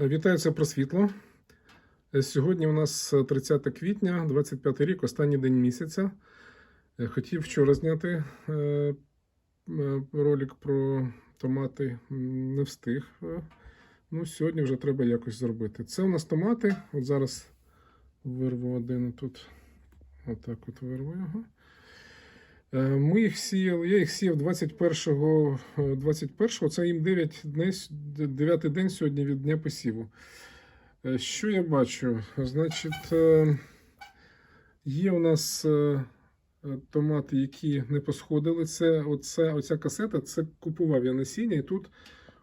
Вітаю, це про світло. Е, Сьогодні у нас 30 квітня, 25 рік, останній день місяця. Е, Хотів вчора зняти е, е, ролик про томати, не встиг. Е, Ну, сьогодні вже треба якось зробити. Це у нас томати. От зараз вирву один тут. Отак от вирву його. Е, Ми їх сіяли, я їх сіяв 21-го, е, 21-го, це їм 9 днів, 9 день сьогодні від дня посіву. Е, Що я бачу? Значить, е, є у нас е, е, томати, які не посходили. Це оця, оця касета, це купував я насіння, і тут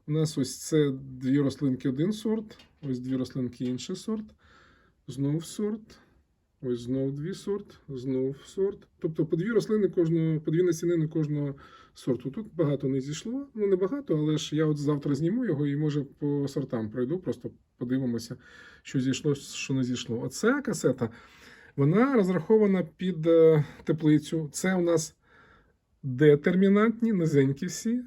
у нас ось це дві рослинки один сорт, ось дві рослинки інший сорт, знов сорт. Ось знов дві сорт, знов сорт. Тобто по дві рослини кожного, по дві насінини кожного сорту. Тут багато не зійшло. Ну не багато, але ж я от завтра зніму його і може по сортам пройду, просто подивимося, що зійшло, що не зійшло. Оця касета, вона розрахована під е, теплицю. Це у нас детермінантні, низенькі всі.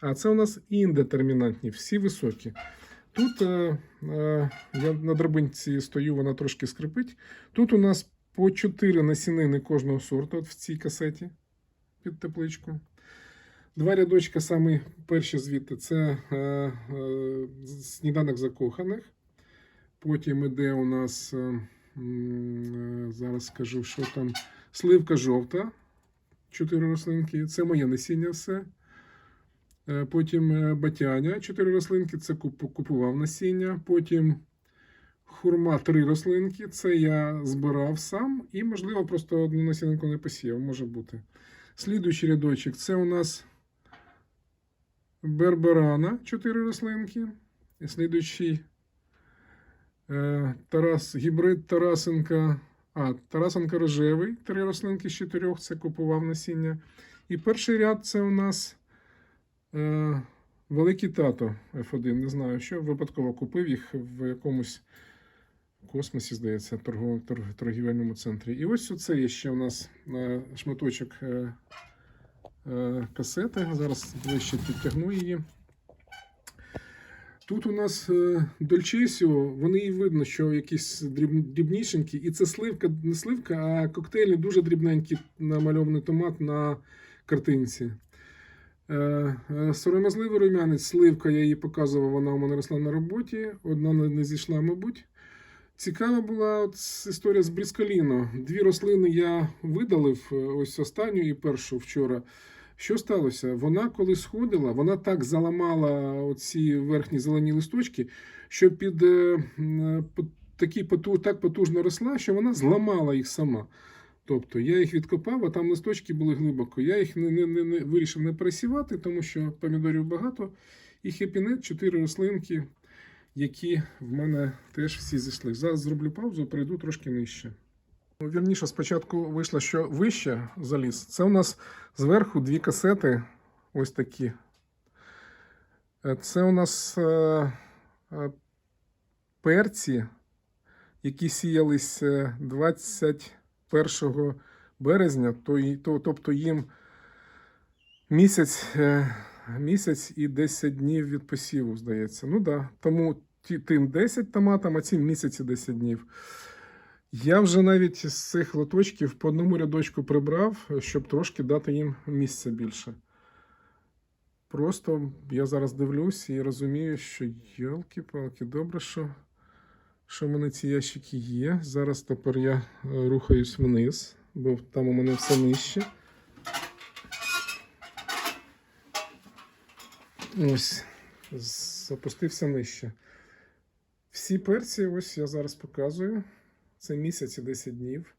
А це у нас індетермінантні, всі високі. Тут е, е, я на драбинці стою, вона трошки скрипить. Тут у нас по 4 насінини кожного сорту от в цій касеті під тепличку. Два рядочка, самі перші звідти це е, е, сніданок закоханих. Потім іде у нас, е, е, зараз скажу, що там сливка жовта. Чотири рослинки. Це моє насіння все. Е, Потім е, батяня, 4 рослинки, це купував насіння. Потім хурма 3 рослинки, це я збирав сам і, можливо, просто одну насінинку не посіяв, може бути. Слідуючий рядочок це у нас берберана 4 рослинки. І слідуючий е, Тарас, гібрид Тарасенка. А, Тарасенка рожевий, 3 рослинки з 4, це купував насіння. І перший ряд це у нас. Е, Великий тато F1, не знаю, що випадково купив їх в якомусь космосі, здається, торгівельному центрі. І ось оце є ще у нас е, шматочок е, касети. Зараз ближче підтягну її. Тут у нас Дольчесіо, вони і видно, що якісь дрібнішенькі. І це сливка, не сливка, а коктейлі дуже дрібненькі намальований томат на картинці. Е, е, Сором'язливий рум'янець, сливка, я її показував, вона у мене росла на роботі. Одна не зійшла, мабуть. Цікава була от історія з бріскаліно. Дві рослини я видалив, е, ось останню і першу вчора. Що сталося? Вона коли сходила, вона так заламала оці верхні зелені листочки, що під такий поту, так потужно росла, що вона зламала їх сама. Тобто я їх відкопав, а там листочки були глибоко. Я їх не не, не, не вирішив не пересівати, тому що помідорів багато. І хепінет, чотири рослинки, які в мене теж всі зійшли. Зараз зроблю паузу, прийду трошки нижче. Вірніше, спочатку вийшло, що вище заліз. Це у нас зверху дві касети ось такі. Е, це у нас е, е, перці, які сіялись 20. 1 березня, то, тобто їм місяць е, місяць і 10 днів від посіву, здається. Ну да, Тому тим 10 томатам, а цим місяць і 10 днів. Я вже навіть з цих лоточків по одному рядочку прибрав, щоб трошки дати їм місця більше. Просто я зараз дивлюсь і розумію, що, йолки-палки, добре, що що в мене ці ящики є. Зараз тепер я е, рухаюсь вниз, бо там у мене все нижче. Ось, запустився нижче. Всі перці, ось я зараз показую. Це місяць і 10 днів.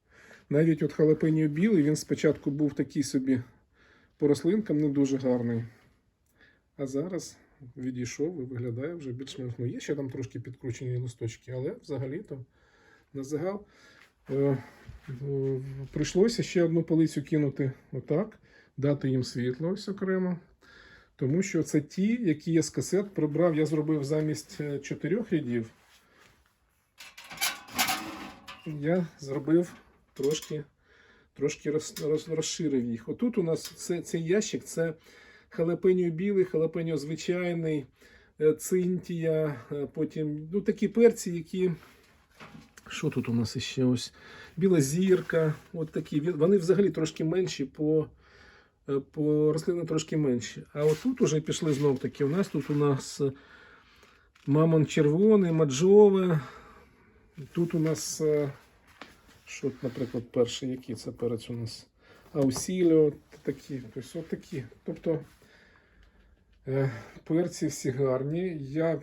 Навіть от халапеньо білий, він спочатку був такий собі по рослинкам не дуже гарний. А зараз відійшов і виглядає вже більш-менш. Ну, є ще там трошки підкручені листочки, але взагалі-то на загал е, е, прийшлося ще одну полицю кинути отак, дати їм світло ось окремо. Тому що це ті, які я з касет прибрав, я зробив замість е, чотирьох рядів. Я зробив трошки, трошки роз, роз, розширив їх. Отут у нас це, цей ящик це халапеньо білий, халапеньо звичайний, е, цинтія, е, потім ну, такі перці, які. Що тут у нас іще ось? Біла зірка, от такі. Вони взагалі трошки менші по, е, по рослини трошки менші. А отут уже пішли знов таки. У нас тут у нас мамон червоний, маджове. Тут у нас, що, наприклад, перший, який це перець у нас? Аусіліо, такі. Тобто, от такі. Тобто перці всі гарні. Я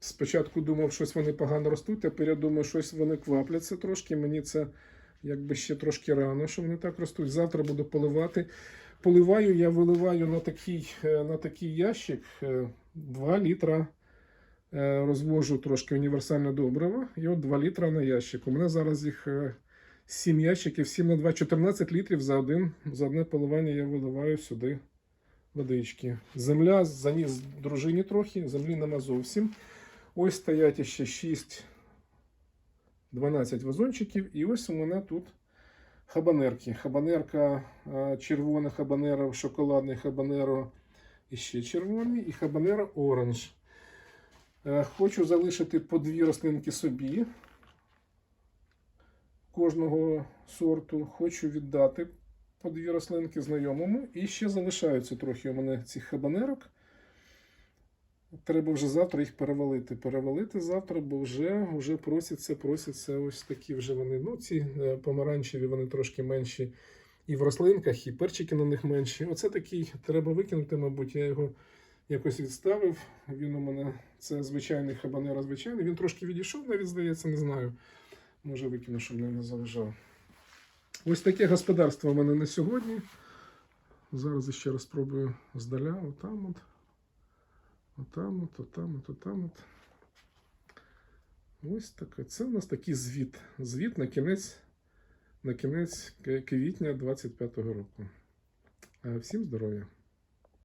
спочатку думав, щось вони погано ростуть, тепер я думаю, щось вони квапляться трошки. Мені це якби ще трошки рано, що вони так ростуть. Завтра буду поливати. Поливаю, я виливаю на такий, е, на такий ящик е, 2 літра. Е, Розвожу трошки універсальне добриво, і от 2 літра на ящик. У мене зараз їх 7 ящиків, 7 на 2, 14 літрів за, один, за одне поливання я виливаю сюди водички. Земля заніс дружині трохи, землі нема зовсім. Ось стоять ще 6, 12 вазончиків. І ось у мене тут хабанерки. Хабанерка червона, хабанера, шоколадний хабанеро і ще червоний, і хабанеро оранж. Е, Хочу залишити по дві рослинки собі кожного сорту. Хочу віддати по дві рослинки знайомому. І ще залишаються трохи у мене цих хабанерок. Треба вже завтра їх перевалити. Перевалити завтра, бо вже, вже просяться, просяться ось такі вже вони. Ну, ці е, помаранчеві, вони трошки менші і в рослинках, і перчики на них менші. Оце такий треба викинути, мабуть, я його якось відставив. Він у мене це звичайний хабанера звичайний. Він трошки відійшов, навіть здається, не знаю. Може викину, щоб не залежав. Ось таке господарство у мене на сьогодні. Зараз ще раз спробую здаля, отам от. Отам от, отам от, отам от. Ось таке. Це у нас такий звіт. Звіт на кінець, на кінець квітня 25-го року. Е, Всім здоров'я!